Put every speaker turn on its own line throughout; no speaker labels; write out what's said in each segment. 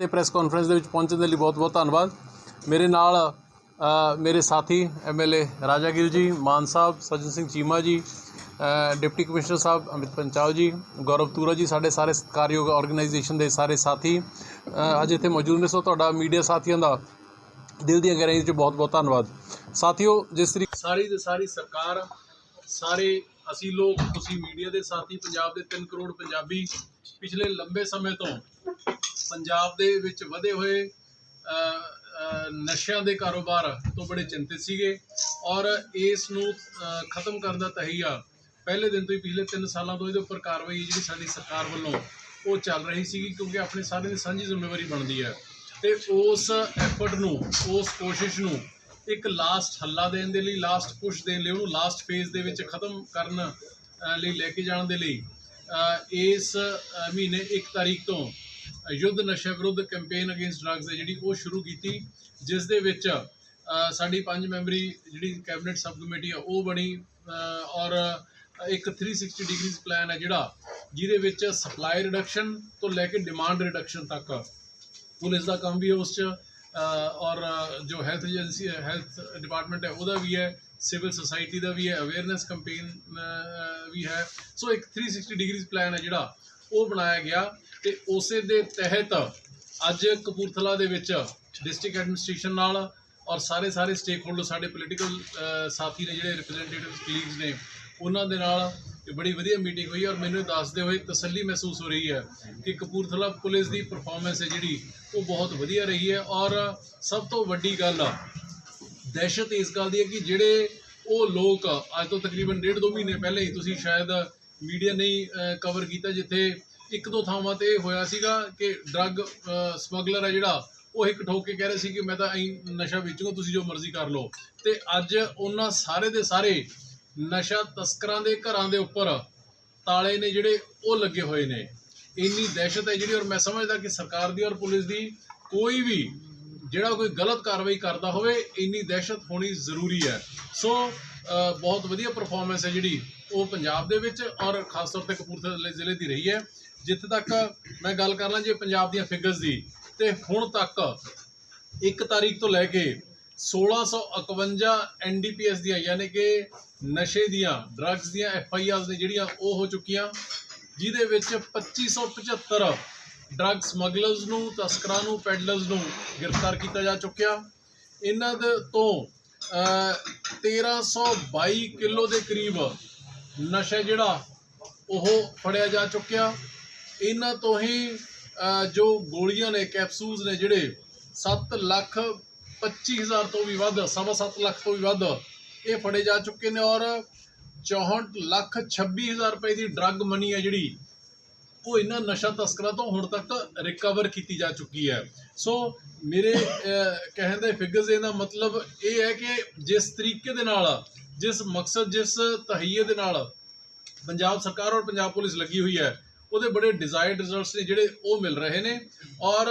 ਤੇ press conference ਦੇ ਵਿੱਚ ਪਹੁੰਚਣ ਦੇ ਲਈ ਬਹੁਤ-ਬਹੁਤ ਧੰਨਵਾਦ। ਮੇਰੇ ਨਾਲ ਮੇਰੇ ਸਾਥੀ ਐਮਐਲਏ ਰਾਜਾਗਿਰ ਜੀ, ਮਾਨ ਸਾਹਿਬ, ਸਜਨ ਸਿੰਘ ਚੀਮਾ ਜੀ ਡਿਪਟੀ ਕਮਿਸ਼ਨਰ ਸਾਹਿਬ ਅਮਿਤ ਪੰਚਾਲ ਜੀ, ਗੌਰਵ ਤੂਰਾ ਜੀ, ਸਾਡੇ ਸਾਰੇ ਸਤਿਕਾਰਯੋਗ ਆਰਗੇਨਾਈਜੇਸ਼ਨ ਦੇ ਸਾਰੇ ਸਾਥੀ। ਅੱਜ ਇੱਥੇ ਮੌਜੂਦ ਨੇ, ਸੋ ਤੁਹਾਡਾ ਮੀਡੀਆ ਸਾਥੀਆਂ ਦਾ ਦਿਲ ਦੀਆਂ ਗਹਿਰਾਈਆਂ ਵਿੱਚ ਬਹੁਤ-ਬਹੁਤ ਧੰਨਵਾਦ। ਸਾਥੀਓ, ਜਿਸ ਤਰੀਕੇ ਸਾਰੀ ਦੀ ਸਾਰੀ ਸਰਕਾਰ, ਸਾਰੇ ਅਸੀਂ ਲੋਕ, ਤੁਸੀਂ ਮੀਡੀਆ ਦੇ ਸਾਥੀ, ਪੰਜਾਬ ਦੇ 3 ਕਰੋੜ ਪੰਜਾਬੀ, ਪਿਛਲੇ ਲੰਬੇ ਸਮੇਂ ਤੋਂ ਪੰਜਾਬ ਦੇ ਵਿੱਚ ਵਧੇ ਹੋਏ ਨਸ਼ਿਆਂ ਦੇ ਕਾਰੋਬਾਰ ਤੋਂ ਬੜੇ ਚਿੰਤਿਤ ਸੀਗੇ ਔਰ ਇਸ ਨੂੰ ਖਤਮ ਕਰਨ ਦਾ ਤਹੀਆ ਪਹਿਲੇ ਦਿਨ ਤੋਂ ਹੀ ਪਿਛਲੇ 3 ਸਾਲਾਂ ਤੋਂ ਇਹਦੇ ਉੱਪਰ ਕਾਰਵਾਈ ਜਿਹੜੀ ਸਾਡੀ ਸਰਕਾਰ ਵੱਲੋਂ ਉਹ ਚੱਲ ਰਹੀ ਸੀਗੀ ਕਿਉਂਕਿ ਆਪਣੇ ਸਾਰਿਆਂ ਦੀ ਸਾਂਝੀ ਜ਼ਿੰਮੇਵਾਰੀ ਬਣਦੀ ਹੈ। ਤੇ ਉਸ ਐਫਰਟ ਨੂੰ, ਉਸ ਕੋਸ਼ਿਸ਼ ਨੂੰ ਇੱਕ ਲਾਸਟ ਹੱਲਾ ਦੇਣ ਦੇ ਲਈ ਲਾਸਟ ਪੁਸ਼ ਦੇਣ ਲਈ, ਉਹਨੂੰ ਲਾਸਟ ਫੇਜ਼ ਦੇ ਵਿੱਚ ਖਤਮ ਕਰਨ ਲਈ ਲੈ ਕੇ ਜਾਣ ਦੇ ਲਈ ਇਸ ਮਹੀਨੇ 1 ਤਾਰੀਖ ਤੋਂ ਯੁੱਧ ਨਸ਼ਾ ਵਿਰੁੱਧ ਕੈਂਪੇਨ ਅਗੇਂਸਟ ਡਰੱਗਸ ਹੈ ਜਿਹੜੀ ਉਹ ਸ਼ੁਰੂ ਕੀਤੀ, ਜਿਸ ਦੇ ਵਿੱਚ ਸਾਡੀ ਪੰਜ ਮੈਂਬਰੀ ਜਿਹੜੀ ਕੈਬਨਿਟ ਸਬ ਕਮੇਟੀ ਆ, ਉਹ ਬਣੀ ਔਰ ਇੱਕ 360 ਡਿਗਰੀਜ਼ ਪਲਾਨ ਹੈ ਜਿਹੜਾ, ਜਿਹਦੇ ਵਿੱਚ ਸਪਲਾਈ ਰਿਡਕਸ਼ਨ ਤੋਂ ਲੈ ਕੇ ਡਿਮਾਂਡ ਰਿਡਕਸ਼ਨ ਤੱਕ, ਪੁਲਿਸ ਦਾ ਕੰਮ ਵੀ ਹੈ ਉਸ 'ਚ ਔਰ ਜੋ ਹੈਲਥ ਏਜੰਸੀ ਹੈ ਹੈਲਥ ਡਿਪਾਰਟਮੈਂਟ ਹੈ, ਉਹਦਾ ਵੀ ਹੈ ਸਿਵਲ ਸੁਸਾਇਟੀ ਦਾ ਵੀ ਹੈ ਅਵੇਅਰਨੈਸ ਕੈਂਪੇਨ ਵੀ ਹੈ। ਸੋ ਇੱਕ 360 ਡਿਗਰੀਜ਼ ਪਲਾਨ ਹੈ ਜਿਹੜਾ ਉਹ ਬਣਾਇਆ ਗਿਆ ਤੇ ਉਸੇ ਦੇ ਤਹਿਤ ਅੱਜ ਕਪੂਰਥਲਾ ਦੇ ਵਿੱਚ ਡਿਸਟ੍ਰਿਕਟ ਐਡਮਿਨਿਸਟ੍ਰੇਸ਼ਨ ਨਾਲ ਔਰ ਸਾਰੇ ਸਾਰੇ ਸਟੇਕ ਹੋਲਡਰ ਸਾਡੇ ਪੋਲੀਟੀਕਲ ਸਾਥੀ ਨੇ ਜਿਹੜੇ ਰਿਪਰੈਜ਼ੈਂਟੇਟਿਵਸ ਕਲੀਗਸ ਨੇ, ਉਹਨਾਂ ਦੇ ਨਾਲ ਬੜੀ ਵਧੀਆ ਮੀਟਿੰਗ ਹੋਈ ਔਰ ਮੈਨੂੰ ਇਹ ਦੱਸਦੇ ਹੋਏ ਤਸੱਲੀ ਮਹਿਸੂਸ ਹੋ ਰਹੀ ਹੈ ਕਿ ਕਪੂਰਥਲਾ ਪੁਲਿਸ ਦੀ ਪਰਫਾਰਮੈਂਸ ਹੈ ਜਿਹੜੀ, ਉਹ ਬਹੁਤ ਵਧੀਆ ਰਹੀ ਹੈ ਔਰ ਸਭ ਤੋਂ ਵੱਡੀ ਗੱਲ ਆ ਦਹਿਸ਼ਤ ਇਸ ਗੱਲ ਦੀ ਹੈ ਕਿ ਜਿਹੜੇ ਉਹ ਲੋਕ ਅੱਜ ਤੋਂ ਤਕਰੀਬਨ ਡੇਢ ਦੋ ਮਹੀਨੇ ਪਹਿਲੇ ਹੀ ਤੁਸੀਂ ਸ਼ਾਇਦ ਮੀਡੀਆ ਨਹੀਂ ਕਵਰ ਕੀਤਾ ਜਿੱਥੇ ਇੱਕ ਦੋ ਥਾਵਾਂ ਤੇ ਹੋਇਆ ਸੀਗਾ ਕਿ ਡਰੱਗ ਸਮਗਲਰ ਹੈ ਜਿਹੜਾ, ਉਹ ਇੱਕ ਠੋਕ ਕੇ ਕਹਿ ਰਹੇ ਸੀ ਕਿ ਮੈਂ ਤਾਂ ਐਂ ਨਸ਼ਾ ਵੇਚੂਗਾ, ਤੁਸੀਂ ਜੋ ਮਰਜ਼ੀ ਕਰ ਲਓ। ਤੇ ਅੱਜ ਉਹਨਾਂ ਸਾਰੇ ਦੇ ਸਾਰੇ ਨਸ਼ਾ ਤਸਕਰਾਂ ਦੇ ਘਰਾਂ ਦੇ ਉੱਪਰ ਤਾਲੇ ਨੇ ਜਿਹੜੇ, ਉਹ ਲੱਗੇ ਹੋਏ ਨੇ। ਇੰਨੀ ਦਹਿਸ਼ਤ ਹੈ ਜਿਹੜੀ, ਔਰ ਮੈਂ ਸਮਝਦਾ ਕਿ ਸਰਕਾਰ ਦੀ ਔਰ ਪੁਲਿਸ ਦੀ ਕੋਈ ਵੀ ਜਿਹੜਾ ਕੋਈ ਗਲਤ ਕਾਰਵਾਈ ਕਰਦਾ ਹੋਵੇ, ਇੰਨੀ ਦਹਿਸ਼ਤ ਹੋਣੀ ਜ਼ਰੂਰੀ ਹੈ। ਸੋ ਬਹੁਤ ਵਧੀਆ ਪਰਫਾਰਮੈਂਸ ਹੈ ਜਿਹੜੀ ਉਹ ਪੰਜਾਬ ਦੇ ਵਿੱਚ ਔਰ ਖਾਸ ਤੌਰ ਤੇ ਕਪੂਰਥਲੇ ਜ਼ਿਲ੍ਹੇ ਦੀ ਰਹੀ ਹੈ। ਜਿੱਥੇ ਤੱਕ ਮੈਂ ਗੱਲ ਕਰ ਲਾਂ ਜੇ ਪੰਜਾਬ ਦੀਆਂ ਫਿਗਰਸ ਦੀ ਤੇ ਹੁਣ ਤੱਕ 1 ਤਾਰੀਖ ਤੋਂ ਲੈ ਕੇ 1651 ਐਨਡੀਪੀਐਸ ਦੀਆਂ ਯਾਨੀ ਕਿ ਨਸ਼ੇ ਦੀਆਂ ਡਰੱਗਸ ਦੀਆਂ ਐਫਆਈਆਰਸ ਨੇ ਜਿਹੜੀਆਂ ਉਹ ਹੋ ਚੁੱਕੀਆਂ ਜਿਹਦੇ ਵਿੱਚ 2575 ਡਰੱਗ ਸਮਗਲਰਸ ਨੂੰ ਤਸਕਰਾਂ ਨੂੰ ਪੈਡਲਰਸ ਨੂੰ ਗ੍ਰਿਫਤਾਰ ਕੀਤਾ ਜਾ ਚੁੱਕਿਆ। ਇਹਨਾਂ ਦੇ ਤੋਂ ਅਹ, 1322 ਕਿਲੋ ਦੇ ਕਰੀਬ ਨਸ਼ਾ ਜਿਹੜਾ ਉਹ ਫੜਿਆ ਜਾ ਚੁੱਕਿਆ। ਇਹਨਾਂ ਤੋਂ ਹੀ ਜੋ ਗੋਲੀਆਂ ਨੇ ਕੈਪਸੂਲਸ ਨੇ ਜਿਹੜੇ 7 ਲੱਖ 25 ਹਜ਼ਾਰ ਤੋਂ ਵੀ ਵੱਧ, ਸਵਾ ਸੱਤ ਲੱਖ ਤੋਂ ਵੀ ਵੱਧ ਇਹ ਫੜੇ ਜਾ ਚੁੱਕੇ ਨੇ ਔਰ 64 ਲੱਖ 26 ਹਜ਼ਾਰ ਰੁਪਏ ਦੀ ਡਰੱਗ ਮਨੀ ਹੈ ਜਿਹੜੀ, ਉਹ ਇਹਨਾਂ ਨਸ਼ਾ ਤਸਕਰਾਂ ਤੋਂ ਹੁਣ ਤੱਕ ਰਿਕਵਰ ਕੀਤੀ ਜਾ ਚੁੱਕੀ ਹੈ। ਸੋ ਮੇਰੇ ਕਹਿਣ ਦੇ ਫਿਗਰਸ ਇਹਦਾ ਮਤਲਬ ਇਹ ਹੈ ਕਿ ਜਿਸ ਤਰੀਕੇ ਦੇ ਨਾਲ ਜਿਸ ਮਕਸਦ, ਜਿਸ ਤਹਈਏ ਦੇ ਨਾਲ ਪੰਜਾਬ ਸਰਕਾਰ ਔਰ ਪੰਜਾਬ ਪੁਲਿਸ ਲੱਗੀ ਹੋਈ ਹੈ, ਉਹਦੇ ਬੜੇ ਡਿਜ਼ਾਇਰਡ ਰਿਜ਼ਲਟਸ ਨੇ ਜਿਹੜੇ ਉਹ ਮਿਲ ਰਹੇ ਨੇ। ਔਰ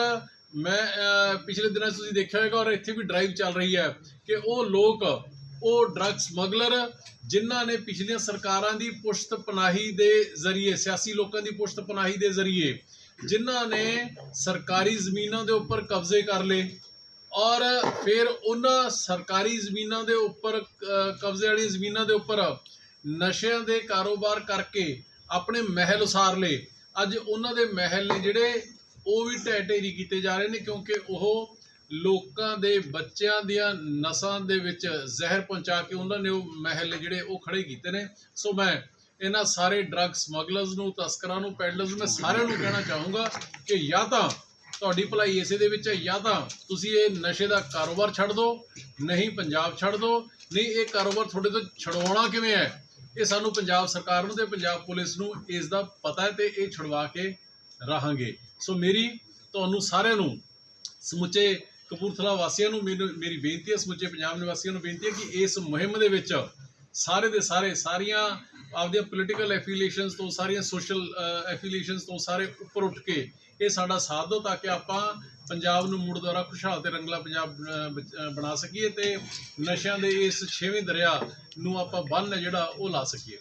ਮੈਂ ਪਿਛਲੇ ਦਿਨਾਂ 'ਚ ਤੁਸੀਂ ਦੇਖਿਆ ਹੋਵੇਗਾ ਔਰ ਇੱਥੇ ਵੀ ਡਰਾਈਵ ਚੱਲ ਰਹੀ ਹੈ ਕਿ ਉਹ ਲੋਕ, ਉਹ ਡਰੱਗ ਸਮਗਲਰ ਜਿਨ੍ਹਾਂ ਨੇ ਪਿਛਲੀਆਂ ਸਰਕਾਰਾਂ ਦੀ ਪੁਸ਼ਤ ਪਨਾਹੀ ਦੇ ਜ਼ਰੀਏ, ਸਿਆਸੀ ਲੋਕਾਂ ਦੀ ਪੁਸ਼ਤ ਪਨਾਹੀ ਦੇ ਜ਼ਰੀਏ, ਜਿਨ੍ਹਾਂ ਨੇ ਸਰਕਾਰੀ ਜ਼ਮੀਨਾਂ ਦੇ ਉੱਪਰ ਕਬਜ਼ੇ ਕਰ ਲਏ ਔਰ ਫਿਰ ਉਹਨਾਂ ਸਰਕਾਰੀ ਜ਼ਮੀਨਾਂ ਦੇ ਉੱਪਰ ਕਬਜ਼ੇ ਵਾਲੀ ਜ਼ਮੀਨਾਂ ਦੇ ਉੱਪਰ ਨਸ਼ਿਆਂ ਦੇ ਕਾਰੋਬਾਰ ਕਰਕੇ ਆਪਣੇ ਮਹਿਲ ਉਸਾਰ ਲਏ। ਅੱਜ ਉਹਨਾਂ ਦੇ ਮਹਿਲ ਨੇ ਜਿਹੜੇ, ਉਹ ਵੀ ਢਹਿ ਢੇਰੀ ਕੀਤੇ ਜਾ ਰਹੇ ਨੇ ਕਿਉਂਕਿ ਉਹ ਲੋਕਾਂ ਦੇ ਬੱਚਿਆਂ ਦੀਆਂ ਨਸਾਂ ਦੇ ਵਿੱਚ ਜ਼ਹਿਰ ਪਹੁੰਚਾ ਕੇ ਉਹਨਾਂ ਨੇ ਉਹ ਮਹਿਲ ਨੇ ਜਿਹੜੇ, ਉਹ ਖੜੇ ਕੀਤੇ ਨੇ। ਸੋ ਮੈਂ ਇਹਨਾਂ ਸਾਰੇ ਡਰੱਗ ਸਮਗਲਰਸ ਨੂੰ, ਤਸਕਰਾਂ ਨੂੰ, ਪੈਡਲਰਸ ਨੂੰ, ਮੈਂ ਸਾਰਿਆਂ ਨੂੰ ਕਹਿਣਾ ਚਾਹੂੰਗਾ ਕਿ ਜਾਂ ਤਾਂ ਤੁਹਾਡੀ ਭਲਾਈ ਇਸੇ ਦੇ ਵਿੱਚ ਹੈ। ਜਾਂ ਤਾਂ ਤੁਸੀਂ ਇਹ ਨਸ਼ੇ ਦਾ ਕਾਰੋਬਾਰ ਛੱਡ ਦਿਓ ਨਹੀਂ ਪੰਜਾਬ ਛੱਡ ਦਿਓ ਨਹੀਂ ਇਹ ਕਾਰੋਬਾਰ ਤੁਹਾਡੇ ਤੋਂ ਛਡਵਾਉਣਾ ਕਿਵੇਂ ਹੈ? ਇਹ ਸਾਨੂੰ ਪੰਜਾਬ ਸਰਕਾਰ ਨੂੰ ਤੇ ਪੰਜਾਬ ਪੁਲਿਸ ਨੂੰ ਇਸ ਦਾ ਪਤਾ ਹੈ ਤੇ ਇਹ ਛੁਡਵਾ ਕੇ ਰਹਾਂਗੇ। ਸੋ ਮੇਰੀ ਤੁਹਾਨੂੰ ਸਾਰਿਆਂ ਨੂੰ, ਸਮੁੱਚੇ ਕਪੂਰਥਲਾ ਵਾਸੀਆਂ ਨੂੰ ਮੈਨੂੰ- ਮੇਰੀ ਬੇਨਤੀ ਹੈ, ਸਮੁੱਚੇ ਪੰਜਾਬ ਨਿਵਾਸੀਆਂ ਨੂੰ ਬੇਨਤੀ ਹੈ ਕਿ ਇਸ ਮੁਹਿੰਮ ਦੇ ਵਿੱਚ ਸਾਰੇ ਦੇ ਸਾਰੇ, ਸਾਰੀਆਂ ਆਪਦੀਆਂ ਪੋਲੀਟੀਕਲ ਐਫੀਲੀਏਸ਼ਨਸ ਤੋਂ, ਸਾਰੀਆਂ ਸੋਸ਼ਲ ਐਫੀਲੀਏਸ਼ਨਸ ਤੋਂ ਸਾਰੇ ਉੱਪਰ ਉੱਠ ਕੇ ਇਹ ਸਾਡਾ ਸਾਥ ਦਿਓ ਤਾਂ ਕਿ ਆਪਾਂ ਪੰਜਾਬ ਨੂੰ ਮੁੜ ਦੁਆਰਾ ਖੁਸ਼ਹਾਲ ਤੇ ਰੰਗਲਾ ਪੰਜਾਬ ਬਣਾ ਸਕੀਏ ਤੇ ਨਸ਼ਿਆਂ ਦੇ ਇਸ ਛੇਵੇਂ ਦਰਿਆ ਨੂੰ ਆਪਾਂ ਬੰਨ ਜਿਹੜਾ ਉਹ ਲਾ ਸਕੀਏ।